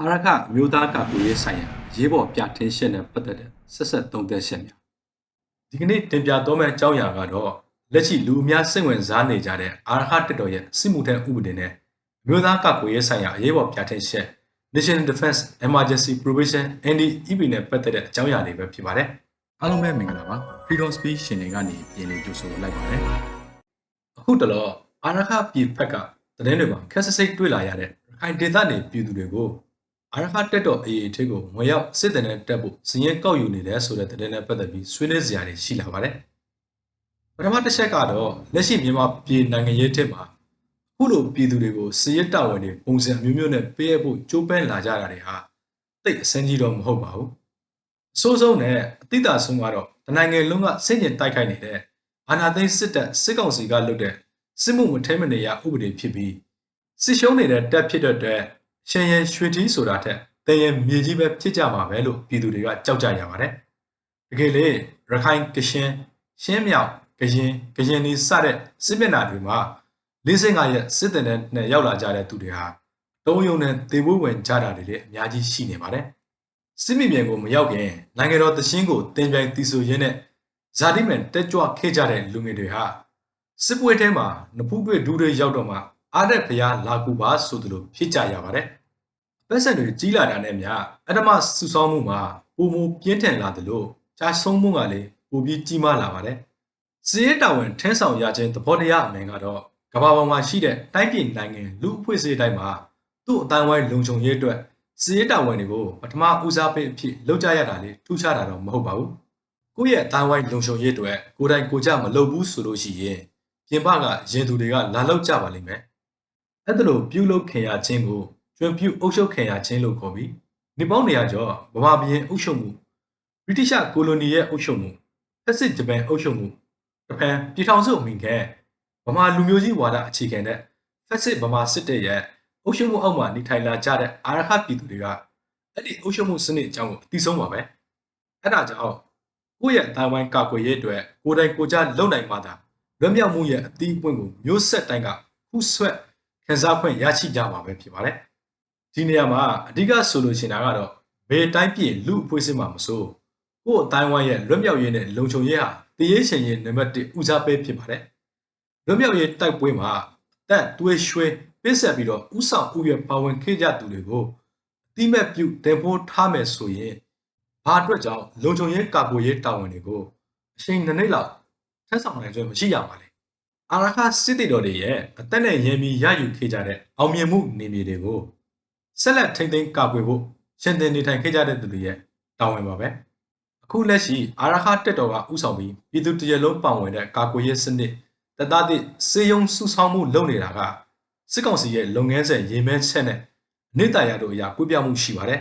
အာရခအမျိုးသားကာကွယ်ရေးဆိုင်ရာအရေးပေါ်ပြဋ္ဌာန်းချက်နဲ့ပတ်သက်တဲ့ဆက်ဆက်သုံးသပ်ချက်များဒီကနေ့တင်ပြတော့မယ့်အကြောင်းအရာကတော့လက်ရှိလူအများစိတ်ဝင်စားနေကြတဲ့အာရခတက်တော်ရဲ့စစ်မှုထမ်းဥပဒေနဲ့အမျိုးသားကာကွယ်ရေးဆိုင်ရာအရေးပေါ်ပြဋ္ဌာန်းချက် National Defense Emergency Provision NDEP နဲ့ပတ်သက်တဲ့အကြောင်းအရာတွေပဲဖြစ်ပါတယ်အားလုံးပဲမင်္ဂလာပါ Freedom Speech ရှင်တွေကနေပြင်လည်ကြိုဆိုလိုက်ပါတယ်အခုတလောအာရခပြည်ဖက်ကသတင်းတွေမှာခက်ဆစ်စိတ်တွေ့လာရတဲ့ရခိုင်ဒေသနေပြည်သူတွေကို အာရခတက်တော်အေအေထေကိုဝင်ရောက်စစ်တပ်နဲ့တက်ဖို့စည်ရင်ကောက်ယူနေတယ်ဆိုတဲ့သတင်းနဲ့ပတ်သက်ပြီးဆွေးနွေးစရာတွေရှိလာပါတယ်။ပထမတစ်ချက်ကတော့လက်ရှိမြန်မာပြည်နိုင်ငံရေးထက်မှာအခုလိုပြည်သူတွေကိုစည်ရတာဝန်တွေပုံစံအမျိုးမျိုးနဲ့ပေးရဖို့ကြိုးပမ်းလာကြတာတွေဟာတိတ်အဆန်းကြီးတော့မဟုတ်ပါဘူး။အဆိုးဆုံးနဲ့အတိအသာဆုံးကတော့တနိုင်ငံလုံးကစိတ်ညစ်တိုက်ခိုက်နေတဲ့အာဏာသိမ်းစစ်တပ်စစ်ကောင်စီကလုပ်တဲ့စစ်မှုမထဲမနေရဥပဒေဖြစ်ပြီးစစ်ရှုံးနေတဲ့တပ်ဖြစ်တဲ့အတွက် ရှင်ရန်ရွှေတီးဆိုတာထက်တန်ရန်မြေကြီးပဲဖြစ်ကြမှာပဲလို့ပြည်သူတွေကကြောက်ကြရပါတယ်။တကယ်လေရခိုင်ကရှင်ရှင်းမြောက်ကရင်ကရင်ဒီစတဲ့စစ်မျက်နှာတွေမှာ45ရက်စစ်တပ်နဲ့ရောက်လာကြတဲ့သူတွေဟာတုံးယုံနဲ့တေဖို့ဝင်ကြတာတွေလည်းအများကြီးရှိနေပါတယ်။စစ်မိမြန်ကိုမရောက်ခင်နိုင်ငံတော်တရှင်းကိုတင်ပြိုင်တီဆိုရင်းနဲ့ဇာတိမန်တက်ကြွခဲ့ကြတဲ့လူငယ်တွေဟာစစ်ပွဲထဲမှာနဖူးတွေဒူးတွေရောက်တော့မှ အားတဲ့ဖျားလာကူပါဆိုသလိုဖြစ်ကြရပါတယ်။ပတ်စံတွေကြီးလာတာနဲ့မြအတမစုဆောင်းမှုမှာပုံမပြင်းထန်လာသလိုကြာဆုံးမှုကလည်းပိုပြီးကြီးမားလာပါတယ်။စီးရဲတာဝန်ထင်းဆောင်ရခြင်းသဘောတရားအမှန်ကတော့ကမ္ဘာပေါ်မှာရှိတဲ့တိုင်းပြည်နိုင်ငံလူအဖွဲ့အစည်းတိုင်းမှာသူ့အတိုင်းဝိုင်းလုံခြုံရေးအတွက်စီးရဲတာဝန်တွေကိုပထမဦးစားပေးအဖြစ်လုပ်ကြရတာလေထူးခြားတာတော့မဟုတ်ပါဘူး။ကိုယ့်ရဲ့အတိုင်းဝိုင်းလုံခြုံရေးအတွက်ကိုယ်တိုင်ကိုယ်ကြမလုပ်ဘူးဆိုလို့ရှိရင်ပြင်ပကရင်သူတွေကလာလောက်ကြပါလိမ့်မယ်။ အဲ့ဒါလိုပြုလုပ်ခင်ရခြင်းကိုကျွံပြုအုပ်ချုပ်ခင်ရခြင်းလို့ခေါ်ပြီးနေပေါင်းနေရကျော်ဗမာပြည်အုပ်ချုပ်မှုဗြိတိရှကိုလိုနီရဲ့အုပ်ချုပ်မှုဖက်စစ်ဂျပန်အုပ်ချုပ်မှုတဖန်ပြည်ထောင်စုအမိန့်ခဲဗမာလူမျိုးကြီးဝါဒအခြေခံတဲ့ဖက်စစ်ဗမာစစ်တပ်ရဲ့အုပ်ချုပ်မှုအောက်မှာနေထိုင်လာကြတဲ့အာရခပြည်သူတွေကအဲ့ဒီအုပ်ချုပ်မှုစနစ်အကြောင်းကိုအသိဆုံးပါပဲအဲ့ဒါကြောင့်ကိုယ့်ရဲ့အတိုင်းဝိုင်းကာကွယ်ရေးအတွက်ကိုယ်တိုင်ကိုယ်ကြလုပ်နိုင်မှသာလွတ်မြောက်မှုရဲ့အသီးအပွင့်ကိုမျိုးဆက်တိုင်းကခုဆွက် ခန်းစားခွင့်ရရှိကြမှာပဲဖြစ်ပါတယ်ဒီနေရာမှာအဓိကဆိုလို့ရှိရင်ကတော့ဘယ်တိုင်းပြည်လူအဖွဲ့အစည်းမှမဆိုကိုယ့်အတိုင်းဝိုင်းရဲ့လွတ်မြောက်ရေးနဲ့လုံခြုံရေးဟာတည်ရေးရှင်ရေးနံပါတ်1ဦးစားပေးဖြစ်ပါတယ်လွတ်မြောက်ရေးတိုက်ပွဲမှာအသက်သွေးရွှဲပြည့်ဆက်ပြီးတော့ဥဆောင်ဥရပါဝင်ခဲ့ကြသူတွေကိုအတိမဲ့ပြုတင်ဖို့ထားမယ်ဆိုရင်ဘာအတွက်ကြောင့်လုံခြုံရေးကာကွယ်ရေးတာဝန်တွေကိုအချိန်နှစ်နှစ်လောက်ထမ်းဆောင်နိုင်စွမ်းမရှိရပါလေ အာရခစစ်တီတော်တွေရဲ့အသက်နဲ့ရင်းပြီးရယူခဲ့ကြတဲ့အောင်မြင်မှုနေမြေတွေကိုဆက်လက်ထိမ့်သိမ်းကာကွယ်ဖို့ရှင်သန်နေထိုင်ခဲ့ကြတဲ့သူတွေရဲ့တာဝန်ပါပဲအခုလက်ရှိအာရခတက်တော်ကဥဆောင်ပြီးပြည်သူတရလုံးပါဝင်တဲ့ကာကွယ်ရေးစနစ်တသားသည့်စေယုံစုဆောင်မှုလုပ်နေတာကစစ်ကောင်စီရဲ့လုပ်ငန်းစဉ်ရေမဲချက်နဲ့နေတာရတို့အရာကွေးပြားမှုရှိပါတယ်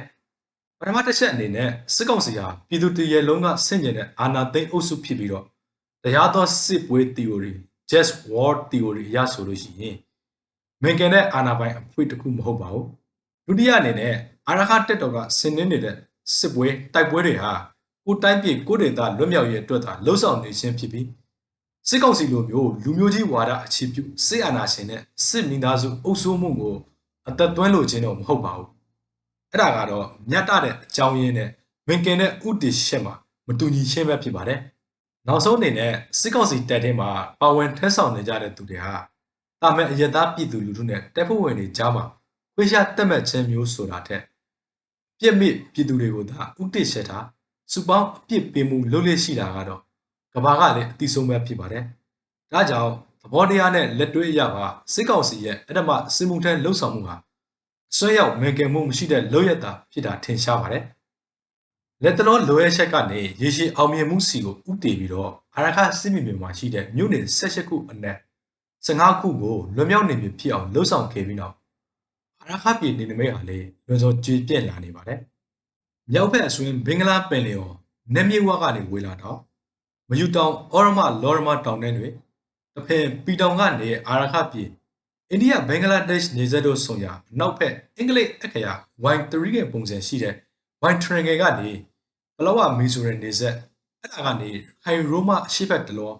ပထမတစ်ချက်အနေနဲ့စစ်ကောင်စီဟာပြည်သူတရလုံးကဆင့်ကျင်တဲ့အာဏာသိမ်းအုပ်စုဖြစ်ပြီးတော့တရားသောစစ်ပွဲ theory just war theory အရဆိုလို့ရှိရင်မင်ကန်တဲ့အာဏာပိုင်အဖွဲ့တစ်ခုမဟုတ်ပါဘူးဒုတိယအနေနဲ့အာရခတက်တော်ကဆင်နင်းနေတဲ့စစ်ပွဲတိုက်ပွဲတွေဟာကိုတိုင်းပြည်ကိုဒေသလွတ်မြောက်ရေးအတွက်သာလှုံ့ဆော်နေခြင်းဖြစ်ပြီးစစ်ကောင်စီလိုမျိုးလူမျိုးကြီးဝါဒအခြေပြုစစ်အာဏာရှင်နဲ့စစ်မိသားစုအုပ်စိုးမှုကိုအသက်သွင်းလို့ခြင်းတော့မဟုတ်ပါဘူးအဲ့ဒါကတော့မြတ်တတဲ့အကြောင်းရင်းနဲ့မင်ကန်တဲ့ဥတီရှက်မှာမတူညီခြင်းပဲဖြစ်ပါတယ် နောက်ဆုံးအနေနဲ့စစ်ကောင်စီတပ်ထဲမှာပါဝင်ထက်ဆောင်နေကြတဲ့သူတွေဟာတာမန်အယက်သားပြည်သူလူထုနဲ့တပ်ဖွဲ့ဝင်တွေကြားမှာခွေးရှာတက်မှတ်ခြင်းမျိုးဆိုတာတဲ့ပြစ်မိပြည်သူတွေကိုသာဥတည်ရှက်တာစုပေါင်းအပြစ်ပေးမှုလုပ်လို့ရှိတာကတော့ကဘာကလည်းအတိဆုံးပဲဖြစ်ပါတယ်။ဒါကြောင့်သဘောတရားနဲ့လက်တွေ့အရပါစစ်ကောင်စီရဲ့အတ္တမစစ်မှုထမ်းလှုပ်ဆောင်မှုဟာဆွဲရောက်မေကင်မှုမရှိတဲ့လို့ရတာဖြစ်တာထင်ရှားပါတယ်။ လက်တလောလိုရဲချက်ကနေရေရှည်အောင်မြင်မှုစီကိုဥတည်ပြီးတော့အာရခစစ်မြေပြင်မှာရှိတဲ့မြို့နယ်16ခုအနက်15ခုကိုလွန်မြောက်နေပြီဖြစ်အောင်လှုပ်ဆောင်ခဲ့ပြီးတော့အာရခပြည်နေနမိတ်ဟာလေလွန်စောကြည်ပြန့်လာနေပါတယ်။မြောက်ဘက်အဆွင်းဘင်္ဂလားပင်လယ်ော်နက်မြေဝကနေဝေလာတော့မယူတောင်အော်ရမလော်ရမတောင်ထဲတွေတစ်ဖက်ပီတောင်ကနေအာရခပြည်အိန္ဒိယဘင်္ဂလားဒေ့ရှ်နေဆက်တို့ဆုံရနောက်ဖက်အင်္ဂလိပ်အခရာ Y3 ကပုံစံရှိတဲ့ Y triangle ကနေဘလောဝမီဆိုရနေဆက်အဲ့ဒါကနေဟိုင်ရိုမာအရှိဖက်တလော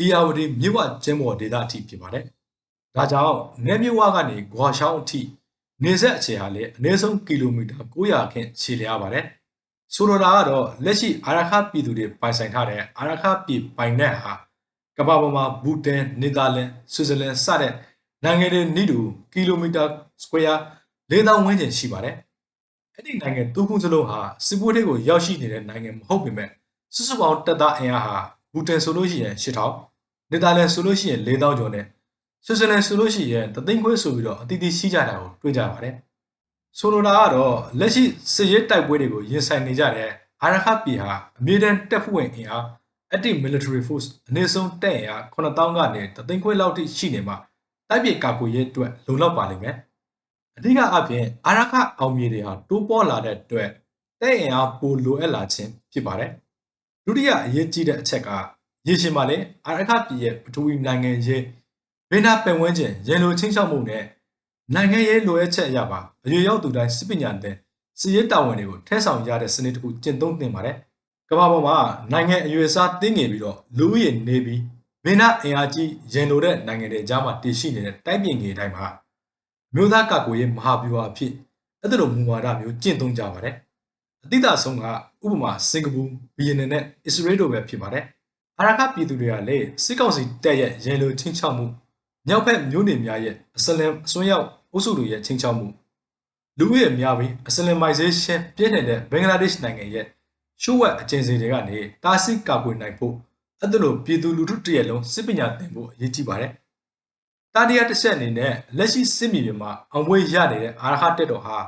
အီယာဝတီမြစ်ဝကျင်းပေါ်ဒေသအထိဖြစ်ပါတယ်။ဒါကြောင့်နေမြဝကနေဂွာရှောင်းအထိနေဆက်အခြေဟာလည်းအနည်းဆုံးကီလိုမီတာ900ခန့်ခြေလျားပါတယ်ဆိုလိုတာကတော့လက်ရှိအာရခပြည်သူတွေပိုင်ဆိုင်ထားတဲ့အာရခပြည်ပိုင်နက်ဟာကမ္ဘာပေါ်မှာဘူတန်နေသာလန်ဆွစ်ဇာလန်စတဲ့နိုင်ငံတွေနိတူကီလိုမီတာစကွဲယာ4000ဝန်းကျင်ရှိပါတယ် အဲ့ဒီနိုင်ငံတူးခုစလုံးဟာစစ်ပွဲတွေကိုရောက်ရှိနေတဲ့နိုင်ငံမဟုတ်ပေမဲ့စုစုပေါင်းတပ်သားအင်အားဟာဘူတန်ဆိုလို့ရှိရင်8000နေသာလန်ဆိုလို့ရှိရင်4000ကျော်နဲ့ဆွစ်ဇာလန်ဆိုလို့ရှိရင်တသိန်းခွဲဆိုပြီးတော့အတီးတီးရှိကြတာကိုတွေ့ကြပါတယ်ဆိုလိုတာကတော့လက်ရှိစစ်ရေးတိုက်ပွဲတွေကိုရင်ဆိုင်နေကြတဲ့အာရခပြည်ဟာအမြဲတမ်းတက်ဖို့ဝင်အင်အား active military force အနည်းဆုံးတက်ရင်အား9000ကနေတသိန်းခွဲလောက်ထိရှိနေမှာတိုက်ပြေကာကွယ်ရေးအတွက်လုံလောက်ပါလိမ့်မယ် အဓိကအပြင်အာရခအောင်မြေတွေဟာတိုးပေါ်လာတဲ့အတွက်တက်ရင်အားပိုလိုအပ်လာခြင်းဖြစ်ပါတယ်ဒုတိယအရေးကြီးတဲ့အချက်ကရေရှည်မှာလည်းအာရခပြည်ရဲ့ပထဝီနိုင်ငံရေးဘေးနာပင်ဝန်းကျင်ရန်လိုချင်းချောက်မှုနဲ့နိုင်ငံရေးလိုအပ်ချက်အရပါအရွယ်ရောက်သူတိုင်းစစ်ပညာတဲ့စီရေးတာဝန်တွေကိုထဲဆောင်ရတဲ့စနစ်တစ်ခုကျင့်သုံးသင့်ပါတယ်။ကမ္ဘာပေါ်မှာနိုင်ငံအရွယ်စားတင်းငယ်ပြီးတော့လူဦးရေနေပြီးဘေးနာအင်အားကြီးရန်လိုတဲ့နိုင်ငံတွေအကြားမှာတည်ရှိနေတဲ့တိုက်ပြင်ငယ်တိုင်းမှာ မြို့သားကာကွယ်ရေးမဟာဗျူဟာအဖြစ်အဲ့ဒီလိုမူဝါဒမျိုးကျင့်သုံးကြပါတယ်။အတိအဆုံးကဥပမာစင်ကာပူဘီယန်နဲ့အစ္စရေးတို့ပဲဖြစ်ပါတယ်။အာရခပြည်သူတွေကလည်းစစ်ကောင်စီတပ်ရဲ့ရန်လိုချင်းချောက်မှုမြောက်ဘက်မြို့နယ်များရဲ့အစလင်အစွန်းရောက်အုပ်စုတွေရဲ့ချင်းချောက်မှုလူဦးရေများပြီးအစလင်မိုက်ဇေးရှင်းပြည့်နေတဲ့ဘင်္ဂလားဒေ့ရှ်နိုင်ငံရဲ့ရှိုးဝက်အကျဉ်းစီတွေကနေတားဆီးကာကွယ်နိုင်ဖို့အဲ့ဒါလိုပြည်သူလူထုတရက်လုံးစစ်ပညာသင်ဖို့အရေးကြီးပါတယ်။ တားတရားတစ်ဆက်အနေနဲ့လက်ရှိစစ်မြေပြင်မှာအောင်ပွဲရနေတဲ့အာရဟတက်တော်ဟာ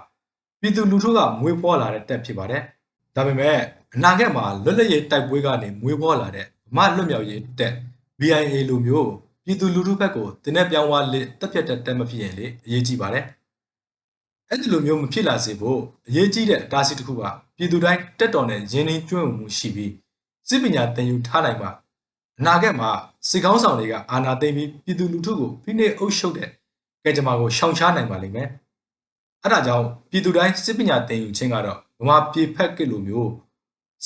ပြည်သူလူထုကမွေးဖွားလာတဲ့တက်ဖြစ်ပါတယ်။ဒါပေမဲ့အနာဂတ်မှာလွတ်လပ်ရေးတိုက်ပွဲကနေမွေးဖွားလာတဲ့မလွတ်မြောက်ရေးတက် BIA လိုမျိုးပြည်သူလူထုဘက်ကိုတင်းနဲ့ပြောင်းသွားလေတက်ဖြတ်တဲ့တက်မဖြစ်ရင်လေအရေးကြီးပါတယ်။အဲ့ဒီလိုမျိုးမဖြစ်လာစေဖို့အရေးကြီးတဲ့အတားအဆီးတစ်ခုကပြည်သူတိုင်းတက်တော်နဲ့ရင်းနှီးကျွမ်းမှုရှိပြီးစစ်ပညာသင်ယူထားနိုင်မှာ အနာဂတ်မှာစစ်ကောင်းဆောင်တွေကအာဏာသိမ်းပြီးပြည်သူလူထုကိုဖိနှိပ်အုပ်ချုပ်တဲ့ကဲကြမ္မာကိုရှောင်ရှားနိုင်ပါလိမ့်မယ်။အဲဒါကြောင့်ပြည်သူတိုင်းစစ်ပညာသင်ယူခြင်းကတော့ဗမာပြည်ဖက်ကလိုမျိုး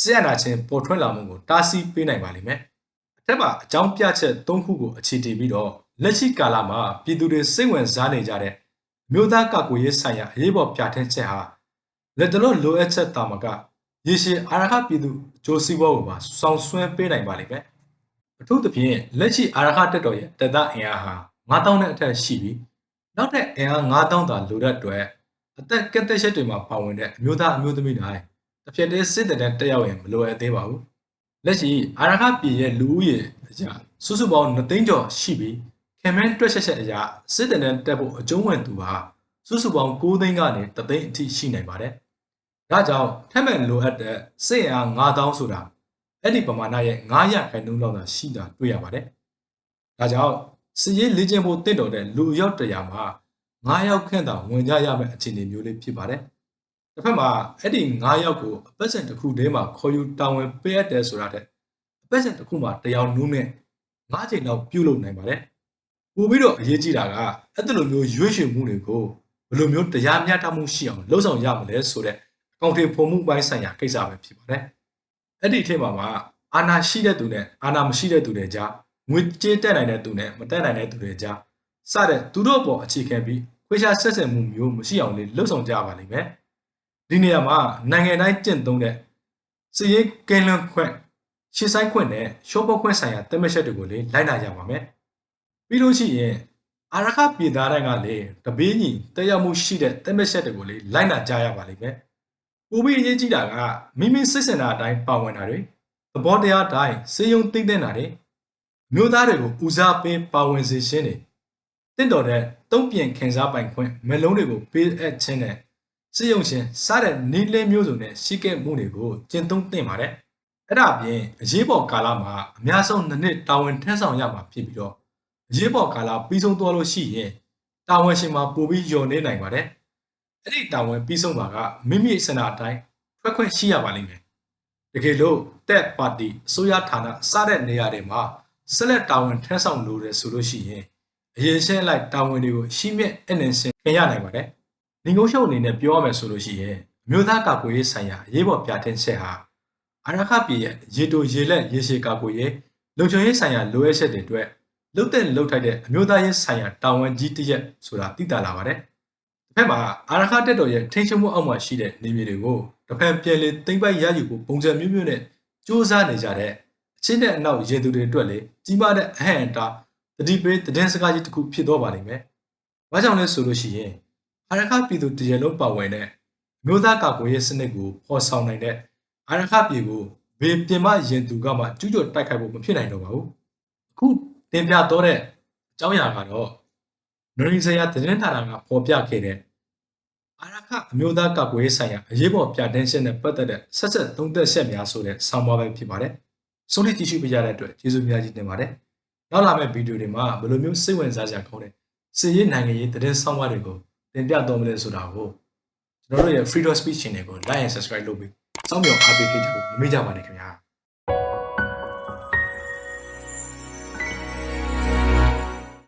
စစ်အာဏာရှင်ပေါ်ထွက်လာမှုကိုတားဆီးပေးနိုင်ပါလိမ့်မယ်။အထက်မှာအကြောင်းပြချက်၃ခုကိုအခြေတည်ပြီးတော့လက်ရှိကာလမှာပြည်သူတွေစိတ်ဝင်စားနေကြတဲ့မြို့သားကာကွယ်ရေးဆိုင်ရာအရေးပေါ်ပြဋ္ဌာန်းချက်ဟာလက်တလို့လိုအပ်ချက်တာမကရေရှည်အာရခပြည်သူအကျိုးစီးပွားကိုပါဆောင်ဆွဲပေးနိုင်ပါလိမ့်မယ်။ အထူးသဖြင့်လက်ရှိအာရခတက်တော်ရဲ့တက်သားအင်အားဟာ9000နဲ့အထက်ရှိပြီးနောက်ထပ်အင်အား9000သာလိုတဲ့အတွက်အသက်ကက်သက်ချက်တွေမှာပါဝင်တဲ့အမျိုးသားအမျိုးသမီးတိုင်းတစ်ဖြစ်တဲ့စစ်တပ်တက်ရောက်ရင်မလိုအပ်သေးပါဘူး။လက်ရှိအာရခပြည်ရဲ့လူဦးရေအကြစုစုပေါင်း2သိန်းကျော်ရှိပြီးခင်မင်းတွက်ချက်ချက်အရာစစ်တပ်နဲ့တက်ဖို့အကျုံးဝင်သူဟာစုစုပေါင်း9သိန်းကနေ3သိန်းအထိရှိနိုင်ပါတယ်။ဒါကြောင့်ထက်မဲ့လိုအပ်တဲ့စစ်အား9000ဆိုတာ အဲ့ဒီပမာဏရဲ့900ခန့်နှုန်းလောက်သာရှိတာတွေ့ရပါတယ်။ဒါကြောင့်စစ်ရေးလေ့ကျင့်ဖို့တင့်တော်တဲ့လူရောက်တရာမှာ9ယောက်ခန့်သာဝင်ကြရမယ့်အခြေအနေမျိုးလေးဖြစ်ပါတယ်။တစ်ဖက်မှာအဲ့ဒီ9ယောက်ကိုအပတ်စဉ်တစ်ခုတည်းမှာခေါ်ယူတာဝန်ပေးရတဲ့ဆိုတာတဲ့အပတ်စဉ်တစ်ခုမှာတယောက်နှုန်းနဲ့9ချိန်လောက်ပြုလုပ်နိုင်ပါတယ်။ပို့ပြီးတော့အရေးကြီးတာကအဲ့ဒီလိုမျိုးရွေးချယ်မှုတွေကိုဘယ်လိုမျိုးတရားမျှတမှုရှိအောင်လှုပ်ဆောင်ရမလဲဆိုတဲ့အကောင့်တွေပုံမှုပိုင်းဆိုင်ရာကိစ္စပဲဖြစ်ပါတယ်။ အဲ့ဒီအထက်မှာမှာအာဏာရှိတဲ့သူနဲ့အာဏာမရှိတဲ့သူတွေကြားငွေကြေးတက်နိုင်တဲ့သူနဲ့မတက်နိုင်တဲ့သူတွေကြားစတဲ့သူတို့ပေါ်အခြေခံပြီးခွေးခြားဆက်ဆံမှုမျိုးမရှိအောင်လေလှုပ်ဆောင်ကြပါလိမ့်မယ်။ဒီနေရာမှာနိုင်ငံတိုင်းကျင့်သုံးတဲ့စည်ရေးကင်းလွန်ခွင့်ရှေ့ဆိုင်ခွင့်နဲ့ရှော့ပေါ်ခွင့်ဆိုင်ရာတမက်ချက်တွေကိုလေလိုက်နာကြပါမယ်။ပြီးလို့ရှိရင်အာရခပြည်သားတိုင်းကလည်းတပင်းညီတက်ရောက်မှုရှိတဲ့တက်မက်ချက်တွေကိုလေလိုက်နာကြရပါလိမ့်မယ်။ ပိုပြီးအရေးကြီးတာကမိမိစိတ်ဆန္ဒအတိုင်းပါဝင်တာတွေသဘောတရားအတိုင်းစေယုံသိမ့်တဲ့တာတွေမျိုးသားတွေကိုဦးစားပေးပါဝင်စေခြင်းတွေတင့်တော်တဲ့တုံ့ပြန်ခံစားပိုင်ခွင့်မလုံးတွေကိုပေးအပ်ခြင်းနဲ့စေယုံခြင်းစတဲ့နေလဲမျိုးစုံနဲ့ရှိခဲ့မှုတွေကိုကျင့်သုံးသင့်ပါတယ်။အဲ့ဒါအပြင်အရေးပေါ်ကာလမှာအများဆုံးနှစ်နှစ်တာဝန်ထမ်းဆောင်ရမှာဖြစ်ပြီးတော့အရေးပေါ်ကာလပြီးဆုံးသွားလို့ရှိရင်တာဝန်ရှင်မှာပိုပြီးယုံနေနိုင်ပါတယ်။ အဲ့ဒီတာဝန်ပြီးဆုံးပါကမိမိစနအတိုင်းထွက်ခွင့်ရှိရပါလိမ့်မယ်။တကယ်လို့တက်ပါတီအစိုးရဌာနစတဲ့နေရာတွေမှာဆက်လက်တာဝန်ထမ်းဆောင်လို့ရဆိုလို့ရှိရင်အရင်ရှင်းလိုက်တာဝန်တွေကိုရှင်းမြက်အနည်းစင်ခင်ရနိုင်ပါတယ်။ညီကုန်းရှုပ်အနေနဲ့ပြောရမယ်ဆိုလို့ရှိရင်အမျိုးသားကာကွယ်ရေးဆိုင်ရာအရေးပေါ်ပြဋ္ဌာန်းချက်ဟာအာရခပြည်ရဲ့ရေတိုရေလက်ရေရှည်ကာကွယ်ရေးလုံခြုံရေးဆိုင်ရာလိုအပ်ချက်တွေအတွက်လုတ်တဲ့လုတ်ထိုက်တဲ့အမျိုးသားရေးဆိုင်ရာတာဝန်ကြီးတစ်ရက်ဆိုတာသိတာလာပါတယ်။ တစ်ဖက်မှာအာရခတက်တော်ရဲ့ထိန်းချုပ်မှုအောက်မှာရှိတဲ့နေမြေတွေကိုတစ်ဖက်ပြန်လည်သိမ်းပိုက်ရယူဖို့ပုံစံမျိုးမျိုးနဲ့စ조사နေကြတဲ့အချင်းနဲ့အနောက်ရေသူတွေအတွက်လေကြီးမားတဲ့အဟန့်အတားတတိပေးတည်င်းစကားကြီးတစ်ခုဖြစ်တော့ပါလိမ့်မယ်။ဘာကြောင့်လဲဆိုလို့ရှိရင်အာရခပြည်သူတရလုံးပါဝင်တဲ့မျိုးသားကာကွယ်ရေးစနစ်ကိုဖော်ဆောင်နိုင်တဲ့အာရခပြည်ကိုဘေးပြင်မရင်သူကမှကျူးကျော်တိုက်ခိုက်ဖို့မဖြစ်နိုင်တော့ပါဘူး။အခုတင်ပြတော့တဲ့အကြောင်းအရာကတော့ နော်ရီဇယာသတင်းဌာနကဖော်ပြခဲ့တဲ့အာရခအမျိုးသားကာကွယ်ရေးဆိုင်ရာအရေးပေါ်ပြဋ္ဌာန်းချက်နဲ့ပတ်သက်တဲ့ဆက်ဆက်သုံးသက်ချက်များဆိုတဲ့ဆောင်းပါးပဲဖြစ်ပါတယ်။ဆုံးဖြတ်ကြည့်ရှုပေးကြတဲ့အတွက်ကျေးဇူးများကြီးတင်ပါတယ်။နောက်လာမယ့်ဗီဒီယိုတွေမှာဘယ်လိုမျိုးစိတ်ဝင်စားစရာကောင်းတဲ့စီရေးနိုင်ငံရေးသတင်းဆောင်းပါးတွေကိုတင်ပြတော်မလဲဆိုတာကိုကျွန်တော်တို့ရဲ့ Freedom Speech Channel ကို Like and Subscribe လုပ်ပြီးစောင့်မျှော်အားပေးကြဖို့မမေ့ကြပါနဲ့ခင်ဗျာ။